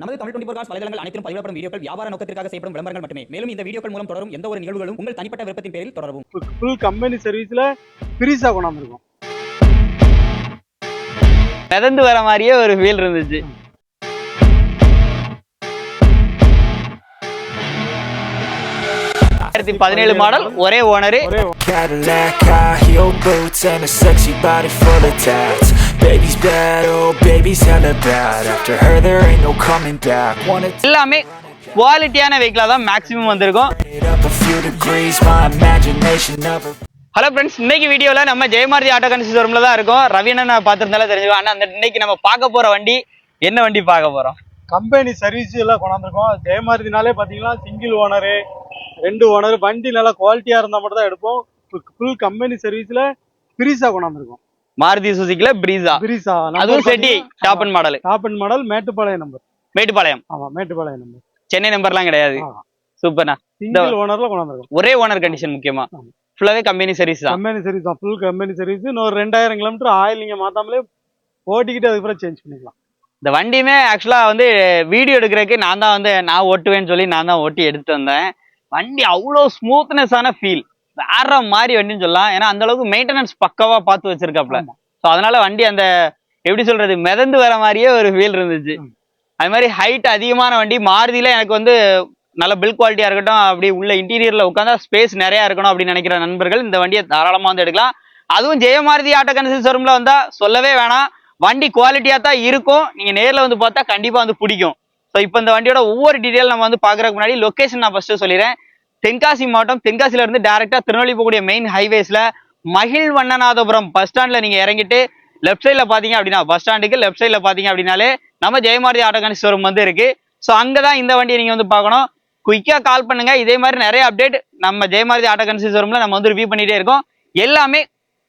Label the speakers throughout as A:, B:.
A: நமது Tamil twenty cos வலைதளங்கள் அனைத்தும் பதிவிடப்படும் வீடியோக்கள் வியாபார நோக்கத்திற்காக செய்யப்படும் விளம்பரங்கள் மட்டுமே. மேலும் இந்த வீடியோக்கள் மூலம் தொடரும் எந்த ஒரு நிகழ்வுகளும் உங்கள் தனிப்பட்ட விருப்பத்தின் பேரில் தொடரவும்.
B: ஃபுல் கம்பெனி சர்வீஸ்ல ஃப்ரீஸா கொண்டாந்துருக்கோம்
C: மிதந்து வர மாதிரியே ஒரு ஃபீல் இருந்துச்சு. ரெண்டாயிரத்தி பதினேழு மாடல் ஒரே owner
D: Baby's bad, oh baby's hella bad. After her, there ain't no coming back. Wanna
C: எல்லாமே குவாலிட்டியான வெஹிக்கிளா தான் மேக்ஸிமம் வந்திருக்கும்
D: turn it up a few degrees, my imagination never.
C: Hello friends இன்னைக்கு வீடியோல நம்ம ஜெயமாரதி ஆட்டோ கன்சி ஷோரூம்ல தான் இருக்கோம் ரவி அண்ணன் பார்த்திருந்தாலும் தெரிஞ்சுக்கோ அண்ணா அந்த இன்னைக்கு நம்ம பார்க்க போற வண்டி என்ன வண்டி பார்க்க போறோம்
B: கம்பெனி சர்வீஸ் எல்லாம் கொண்டாந்துருக்கோம் ஜெயமாரதினாலே பாத்தீங்கன்னா சிங்கிள் ஓனரு ரெண்டு ஓனர் வண்டி நல்லா குவாலிட்டியா இருந்தா மட்டும் தான் எடுப்போம் ஃபுல் கம்பெனி சர்வீஸ்ல ஃப்ரீஸா கொண்டாந்துருக்கோம்
C: மாருதி சுசுக்கில பிரீசா
B: ஃப்ரீஸா
C: அதுவும் Shetty top end model
B: top end model Mettupalayam number
C: Mettupalayam.
B: ஆமா மேட்டுப்பாளையம் நம்பர்
C: சென்னை நம்பர்லாம் கிடையாது. சூப்பர்ண்ணா.
B: சிங்கிள் ஓனர்ல கொண்டாந்துருக்கோம்.
C: ஒரே ஓனர் கண்டிஷன் முக்கியமா. ஃபுல்லாவே கம்பெனி சர்வீஸ் தான்.
B: கம்பெனி சர்வீஸ் தான். ஃபுல் கம்பெனி சர்வீஸ் இன்னொரு ரெண்டாயிரம் கிலோமீட்டர் ஆயில் நீங்க மாத்தாமலே ஓட்டிக்கிட்டு அதுக்கப்புறம் சேஞ்ச் பண்ணிக்கலாம்.
C: இந்த வண்டியுமே ஆக்சுவலா வந்து வீடியோ எடுக்கிறதுக்கு நான் தான் வந்து நான் ஓட்டுவேன்னு சொல்லி நான் தான் ஓட்டி எடுத்துட்டு வந்தேன். வண்டி அவ்வளோ ஸ்மூத்னஸான ஃபீல் வேற மாதிரி வண்டின்னு சொல்லலாம். ஏன்னா அந்த அளவுக்கு மெயின்டெனன்ஸ் பக்காவா பார்த்து வச்சிருக்காப்ல. ஸோ அதனால வண்டி அந்த எப்படி சொல்றது மிதந்து வர மாதிரியே ஒரு ஃபீல் இருந்துச்சு. அது மாதிரி ஹைட் அதிகமான வண்டி மாருதியில எனக்கு வந்து நல்ல பில் குவாலிட்டியா இருக்கட்டும் அப்படி உள்ள இன்டீரியர்ல உட்காந்தா ஸ்பேஸ் நிறைய இருக்கணும் அப்படின்னு நினைக்கிற நண்பர்கள் இந்த வண்டியை தாராளமா வந்து எடுக்கலாம். அதுவும் ஜெயமாருதி ஆட்டோ கன்சல் ஷோரூம்ல வந்தா சொல்லவே வேணாம். வண்டி குவாலிட்டியா தான் இருக்கும். நீங்க நேர்ல வந்து பார்த்தா கண்டிப்பா வந்து பிடிக்கும். ஸோ இப்போ இந்த வண்டியோட ஒவ்வொரு டீடைல் நம்ம வந்து பாக்குறதுக்கு முன்னாடி லொகேஷன் நான் ஃபர்ஸ்ட் சொல்லிடுறேன். தென்காசி மாவட்டம் தென்காசியில இருந்து டைரக்டா திருநெல்வேலி போகக்கூடிய மெயின் ஹைவேஸ்ல மகிழ் வண்ணநாதபுரம் பஸ் ஸ்டாண்ட்ல நீங்க இறங்கிட்டு லெஃப்ட் சைட்ல பாத்தீங்க அப்படின்னா பஸ் ஸ்டாண்டுக்கு லெஃப்ட் சைட்ல பாத்தீங்க அப்படின்னாலே நம்ம ஜெயமாரதி ஆட்டோ ஷோரூம் வந்து இருக்கு. ஸோ அங்கதான் இந்த வண்டியை நீங்க வந்து பார்க்கணும். குயிக்கா கால் பண்ணுங்க. இதே மாதிரி நிறைய அப்டேட் நம்ம ஜெயமாரதி ஆட்டோ கன்ஸ் ஷோரூம்ல நம்ம வந்து ரிவ்யூ பண்ணிட்டே இருக்கோம். எல்லாமே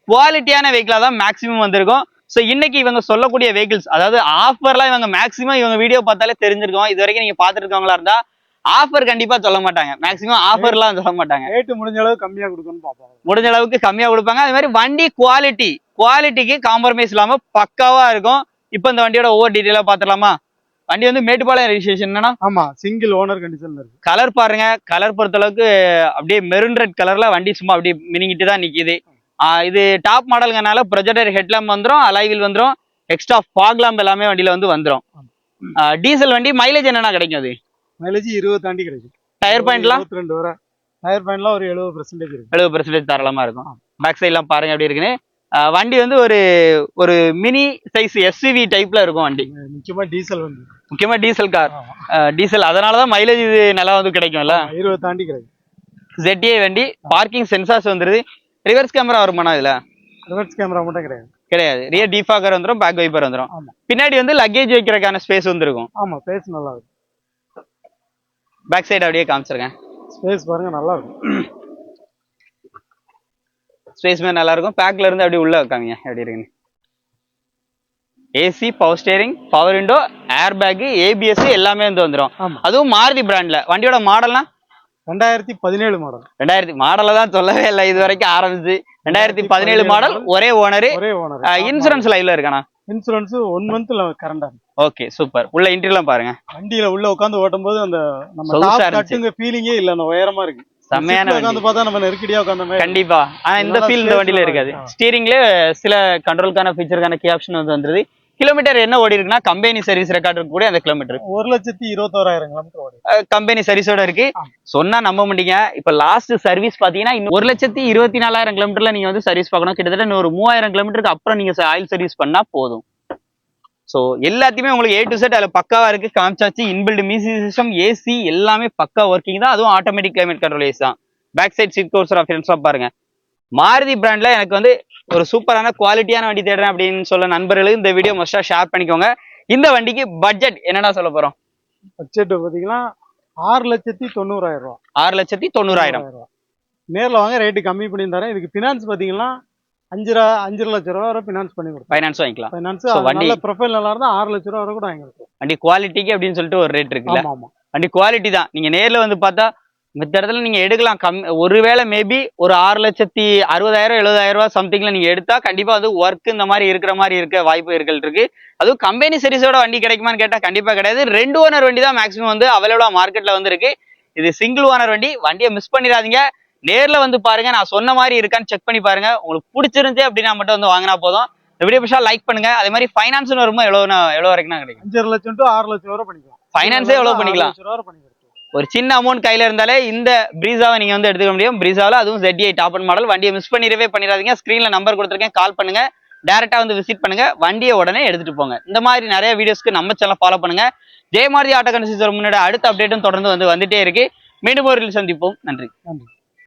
C: குவாலிட்டியான வெஹிக்கிளா தான் மேக்ஸிமம் வந்திருக்கும். ஸோ இன்னைக்கு இவங்க சொல்லக்கூடிய வெஹிக்கிள்ஸ் அதாவது ஆஃபர்லாம் இவங்க மேக்ஸிமம் இவங்க வீடியோ பார்த்தாலே தெரிஞ்சிருக்கோம். இது வரைக்கும் நீங்க பார்த்துருக்கவங்களா இருந்தா ஆஃபர் கண்டிப்பா சொல்ல மாட்டாங்க. மேக்ஸிமம் ஆஃபர்லாம் சொல்ல மாட்டாங்க.
B: ரேட்டு முடிஞ்ச அளவு கம்மியா கொடுக்கணும்னு பார்ப்பாங்க.
C: முடிஞ்ச அளவுக்கு கம்மியா கொடுப்பாங்க. அது மாதிரி வண்டி குவாலிட்டி குவாலிட்டிக்கு காம்ப்ரமைஸ் இல்லாம பக்காவா இருக்கும். இப்போ இந்த வண்டியோட ஒவ்வொரு டீட்டெயிலா பாத்துடலாமா? வண்டி வந்து மேட்டுப்பாளையம் ரெஜிஸ்ட்ரேஷன் என்னன்னா
B: ஆமா சிங்கிள் ஓனர் கண்டிஷன்ல இருக்கு.
C: கலர் பாருங்க. கலர் பொறுத்த அளவுக்கு அப்படியே மெரூன் ரெட் கலர்ல வண்டி சும்மா அப்படியே மினிங்கிட்டு தான் நிக்குது. இது டாப் மாடலுங்கனால ப்ரொஜெக்டர் ஹெட்லாம்ப் வந்துரும் அலைவில் வந்துரும். எக்ஸ்ட்ரா ஃபாக் லாம்ப் எல்லாமே வண்டியில வந்து வந்துரும். டீசல் வண்டி மைலேஜ் என்னன்னா கிடைக்கும் அது?
B: மைலேஜ் இருபது தாண்டி கிடைக்கும்.
C: டயர் பாயிண்ட்லாம்
B: இருபத்தி ரெண்டு வரை. டயர் பாயிண்ட்லாம் ஒரு எழுபது பெர்சன்டேஜ் இருக்கு.
C: எழுபது பெர்சன்டேஜ் தாராளமா இருக்கும். பேக் சைட்லாம் பாருங்க எப்படி இருக்குன்னு. வண்டி வந்து ஒரு ஒரு மினி சைஸ் எஸ்யூவி டைப்ல இருக்கும் வண்டி.
B: முக்கியமா டீசல் வண்டி.
C: முக்கியமா டீசல் கார் டீசல் அதனாலதான் மைலேஜ் இது நல்லா வந்து கிடைக்கும்ல.
B: இருபது தாண்டி கிடைக்கும்.
C: ZTI வண்டி பார்க்கிங் சென்சார்ஸ் வந்துருது. ரிவர்ஸ் கேமரா வருமானா இதுல?
B: ரிவர்ஸ் கேமரா மட்டும் கிடையாது.
C: கிடையாது. ரியர் டிஃபாகர் வந்துரும் பேக் வைப்பர் வந்துரும்.
B: ஆமா.
C: பின்னாடி வந்து லக்கேஜ் வைக்கிறதுக்கான ஸ்பேஸ் வந்துருக்கும்.
B: ஆமா ஸ்பேஸ் நல்லா இருக்கும்.
C: பேக் சைடு அப்படியே காமிச்சிருக்கேன்.
B: ஸ்பேஸ் பாருங்க நல்லா இருக்கும்.
C: ஸ்பேஸ்மே நல்லா இருக்கும். பேக்ல இருந்து அப்படியே உள்ள வைக்காங்க எப்படி இருக்குன்னு. AC power steering power window air bag ABS எல்லாமே வந்து வந்துரும்.
B: ஆமா.
C: அதுவும் மாருதி பிராண்ட்ல வண்டியோட மாடல்னா
B: ரெண்டாயிரத்தி பதினேழு மாடல்
C: ரெண்டாயிரத்தி மாடல தான் சொல்லவே இல்லை இது வரைக்கும் ஆரம்பிச்சு. ரெண்டாயிரத்தி பதினேழு மாடல் ஒரே ஓனரு
B: ஒரே ஓனர்
C: இன்சூரன்ஸ் லைவ்ல இருக்கானா?
B: இன்சூரன்ஸ் ஒன் மந்த்ல கரண்டா இருக்கு.
C: ஓகே சூப்பர் உள்ள இன்டர்லாம் பாருங்க.
B: வண்டியில உள்ள உட்காந்து ஓட்டும் போது அந்த நம்ம டாப். கட்டுங்க ஃபீலிங்கே இல்ல அந்த உயரமா இருக்கு.
C: செம்மையான.
B: உட்காந்து பார்த்தா நம்ம நெருக்கடியா உட்காந்த
C: கண்டிப்பா. ஆனா இந்த ஃபீல் இந்த வண்டியில இருக்காது.
B: இருக்கு.
C: ஸ்டீரிங்ல சில கண்ட்ரோலுக்கான ஃபீச்சருக்கான கீ ஆப்ஷன் வந்து வந்துருது கிலோமீட்டர் என்ன ஓடி இருக்குன்னா கம்பெனி சர்வீஸ் ரெக்கார்ட் கூட அந்த கிலோமீட்டர்
B: ஒரு லட்சத்தி இருபத்தோராயிரம் கிலோமீட்டர் ஓடி
C: கம்பெனி சர்வீஸோட இருக்கு. சொன்னா நம்ப மாட்டீங்க. இப்ப லாஸ்ட் சர்வீஸ் பாத்தீங்கன்னா இன்னும் ஒரு லட்சத்தி இருபத்தி நாலாயிரம் கிலோமீட்டர்ல நீங்க வந்து சர்வீஸ் பார்க்கணும். கிட்டத்தட்ட ஒரு மூவாயிரம் கிலோமீட்டருக்கு அப்புறம் நீங்க ஆயில் சர்வீஸ் பண்ணா போதும். சோ எல்லாத்தையுமே உங்களுக்கு ஏ டு செட் அதுல பக்காவா இருக்கு. காமிச்சாச்சு. இன்பில்ட் மியூசிக் சிஸ்டம் ஏசி எல்லாமே பக்கா ஒர்க்கிங் தான். அதுவும் ஆட்டோமேட்டிக் கிளைமேட் கண்ட்ரோல் ஏசி தான். Back side seat covers off பாருங்க. மாருதி பிராண்ட்ல எனக்கு வந்து ஒரு சூப்பரான குவாலிட்டியான வண்டி தேடுறேன் அப்படின்னு சொல்ல நண்பர்களுக்கு இந்த வீடியோ மஸ்டா ஷேர் பண்ணிக்கோங்க. இந்த வண்டிக்கு பட்ஜெட் என்னடா சொல்ல போறோம்?
B: பட்ஜெட் பாத்தீங்கன்னா ஆறு லட்சத்தி தொண்ணூறாயிரம் ரூபா.
C: ஆறு லட்சத்தி தொண்ணூறாயிரம்.
B: ரூபா. நேர்ல வாங்க ரேட்டு கம்மி பண்ணி தரேன். இதுக்கு பினான்ஸ் பாத்தீங்கன்னா அஞ்சு ரூபா அஞ்சு லட்சம் ரூபா வரை பினான்ஸ் பண்ணி கொடுப்போம்.
C: ஃபைனான்ஸ் வாங்கிக்கலாம்.
B: ஃபைனான்ஸ் நல்ல ப்ரொஃபைல் நல்லா இருந்தா ஆறு லட்ச ரூபா வரை கூட வாங்கி கொடுப்போம்.
C: வண்டி குவாலிட்டிக்கு அப்படின்னு சொல்லிட்டு ஒரு ரேட் இருக்குல்ல?
B: ஆமா ஆமா.
C: வண்டி குவாலிட்டி தான். நீங்க நேர்ல வந்து பார்த்தா மித்த இடத்துல நீங்க எடுக்கலாம். கம் ஒருவேளை மேபி ஒரு ஆறு லட்சத்தி அறுபதாயிரம் எழுபதாயிரம் ரூபாய் சம்திங்ல நீங்க எடுத்தா கண்டிப்பா வந்து ஒர்க் இந்த மாதிரி இருக்கிற மாதிரி இருக்க வாய்ப்புகள் இருக்கு. அதுவும் கம்பெனி சர்வீஸோட வண்டி கிடைக்குமான்னு கேட்டா கண்டிப்பா கிடையாது. ரெண்டு ஓனர் வண்டி தான் மேக்ஸிமம் வந்து அவைலபிளா மார்க்கெட்ல வந்து இருக்கு இது சிங்கிள் ஓனர் வண்டி. வண்டியை மிஸ் பண்ணிடாதீங்க. நேர்ல வந்து பாருங்க நான் சொன்ன மாதிரி இருக்கான்னு செக் பண்ணி பாருங்க. உங்களுக்கு பிடிச்சிருந்துச்சு அப்படின்னா மட்டும் வந்து வாங்கினா போதும். இந்த வீடியோ பிடிச்சா லைக் பண்ணுங்க. அதே மாதிரி ஃபைனான்ஸ் வரும்போது எவ்வளவு எவ்வளவு வரைக்கும் கிடைக்கும்?
B: அஞ்சரை லட்சம் டு ஆறு லட்சம் வரை பண்ணிக்கலாம்.
C: ஃபைனான்ஸே எவ்வளவு பண்ணிக்கலாம்?
B: ரூபா
C: ஒரு சின்ன அமௌண்ட் கையில இருந்தாலே இந்த பிரீசாவை நீங்க வந்து எடுத்துக்க முடியும். பிரீசாவில் அதுவும் ZDI டாப் அண்ட் மாடல் வண்டியை மிஸ் பண்ணிடவே பண்ணிடாதீங்க. ஸ்க்ரீன்ல நம்பர் கொடுத்துருக்கேன். கால் பண்ணுங்க. டேரக்டா வந்து விசிட் பண்ணுங்க. வண்டியை உடனே எடுத்துட்டு போங்க. இந்த மாதிரி நிறைய வீடியோஸ்க்கு நம்ம சேனல் ஃபாலோ பண்ணுங்க. ஜெயமாரதி ஆட்டோ கன்சிஸ்டர் முன்னாடி அடுத்த அப்டேட்டும் தொடர்ந்து வந்து வந்துட்டே இருக்கு. மீண்டும் ஒரு சந்திப்போம். நன்றி.
B: நன்றி.